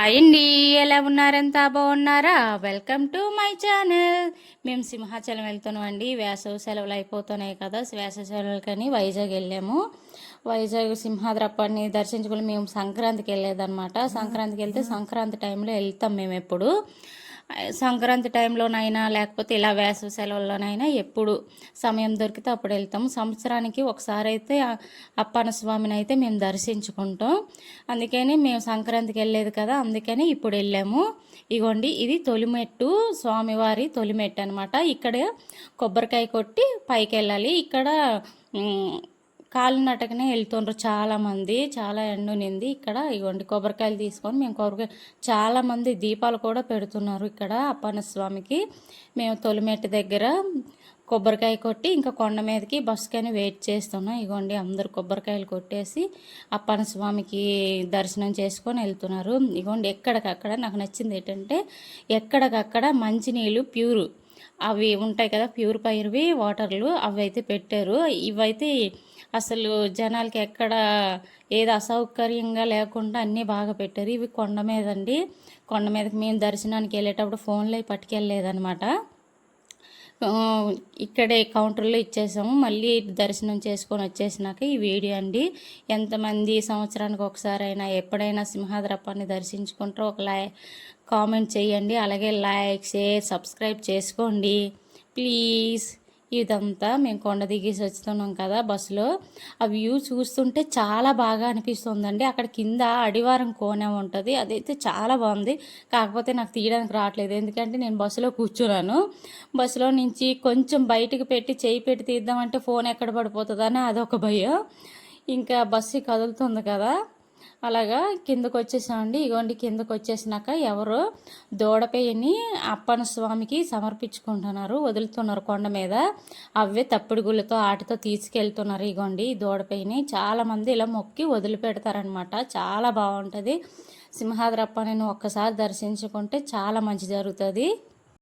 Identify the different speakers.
Speaker 1: Hi అండి ఎలా ఉన్నారంతా బాగున్నారా? వెల్కమ్ టు మై ఛానల్ మేము సింహాచలం వెళ్తున్నాం అండి. వేసవి సెలవులు అయిపోతున్నాయి కదా వేసవి సెలవులకని వైజాగ్ వెళ్ళాము. వైజాగ్ సింహాద్రప్పని దర్శించుకుని మేము సంక్రాంతికి వెళ్ళేదన్నమాట. సంక్రాంతికి వెళ్తే సంక్రాంతి టైంలో వెళ్తాం మేము ఎప్పుడు. సంక్రాంతి టైంలోనైనా లేకపోతే ఇలా వేసవి సెలవుల్లోనైనా ఎప్పుడు సమయం దొరికితే అప్పుడు వెళ్తాము. సంవత్సరానికి ఒకసారి అయితే అప్పన్న స్వామిని అయితే మేము దర్శించుకుంటాం. అందుకని మేము సంక్రాంతికి వెళ్ళేది కదా అందుకని ఇప్పుడు వెళ్ళాము. ఇగోండి ఇది తొలిమెట్టు స్వామివారి తొలిమెట్టు అనమాట ఇక్కడ కొబ్బరికాయ కొట్టి పైకి వెళ్ళాలి ఇక్కడ కాలినటకనే వెళ్తుండ్రు చాలామంది. చాలా ఎండునింది ఇక్కడ. ఇగోండి కొబ్బరికాయలు తీసుకొని మేము కొబ్బరికాయ చాలామంది దీపాలు కూడా పెడుతున్నారు ఇక్కడ అప్పన్న స్వామికి మేము తొలిమెట్టు దగ్గర కొబ్బరికాయ కొట్టి ఇంకా కొండ మీదకి బస్సుకని వెయిట్ చేస్తున్నాం. ఇగోండి అందరు కొబ్బరికాయలు కొట్టేసి అప్పన్న స్వామికి దర్శనం చేసుకొని వెళ్తున్నారు. ఇగోండి ఎక్కడికక్కడ నాకు నచ్చింది ఏంటంటే ఎక్కడికక్కడ మంచినీళ్ళు ప్యూరు అవి ఉంటాయి కదా ప్యూరిఫైర్వి వాటర్లు అవి అయితే పెట్టారు. ఇవైతే అసలు జనాలకి ఎక్కడ ఏది అసౌకర్యంగా లేకుండా అన్నీ బాగా పెట్టారు. ఇవి కొండ మీద అండి కొండ మీదకి మేము దర్శనానికి వెళ్ళేటప్పుడు ఫోన్లో పట్టుకెళ్ళలేదనమాట ఇక్కడే కౌంటర్లో ఇచ్చేసాము. మళ్ళీ దర్శనం చేసుకొని వచ్చేసినాక ఈ వీడియో అండి. ఎంతమంది సంవత్సరానికి ఒకసారి అయినా ఎప్పుడైనా సింహాద్రపాన్ని దర్శించుకుంటారో ఒక లై కామెంట్ చేయండి. అలాగే లైక్ షేర్ సబ్స్క్రైబ్ చేసుకోండి. ప్లీజ్. ఇదంతా మేము కొండ దిగేసి వస్తున్నాం కదా బస్సులో. ఆ వ్యూ చూస్తుంటే చాలా బాగా అనిపిస్తుందండి. అక్కడ కింద అడివారం కోనే ఉంటుంది. అదైతే చాలా బాగుంది. కాకపోతే నాకు తీయడానికి రావట్లేదు. ఎందుకంటే నేను బస్సులో కూర్చున్నాను. బస్సులో నుంచి కొంచెం బయటకు పెట్టి చేయి పెట్టి తీద్దామంటే ఫోన్ ఎక్కడ పడిపోతుందని అదొక భయం. ఇంకా బస్సు కదులుతుంది కదా. అలాగా కిందకు వచ్చేసామండి ఇగోండి కిందకు వచ్చేసినాక ఎవరో దూడపేయని అప్పన స్వామికి సమర్పించుకుంటున్నారు. వదులుతున్నారు కొండ మీద. అవే తప్పుడు గుళ్ళతో ఆటితో తీసుకెళ్తున్నారు ఇగోండి ఈ దూడపేయని. చాలామంది ఇలా మొక్కి వదిలిపెడతారనమాట చాలా బాగుంటుంది. సింహాద్రప్ప నేను ఒక్కసారి దర్శించుకుంటే చాలా మంచి జరుగుతుంది.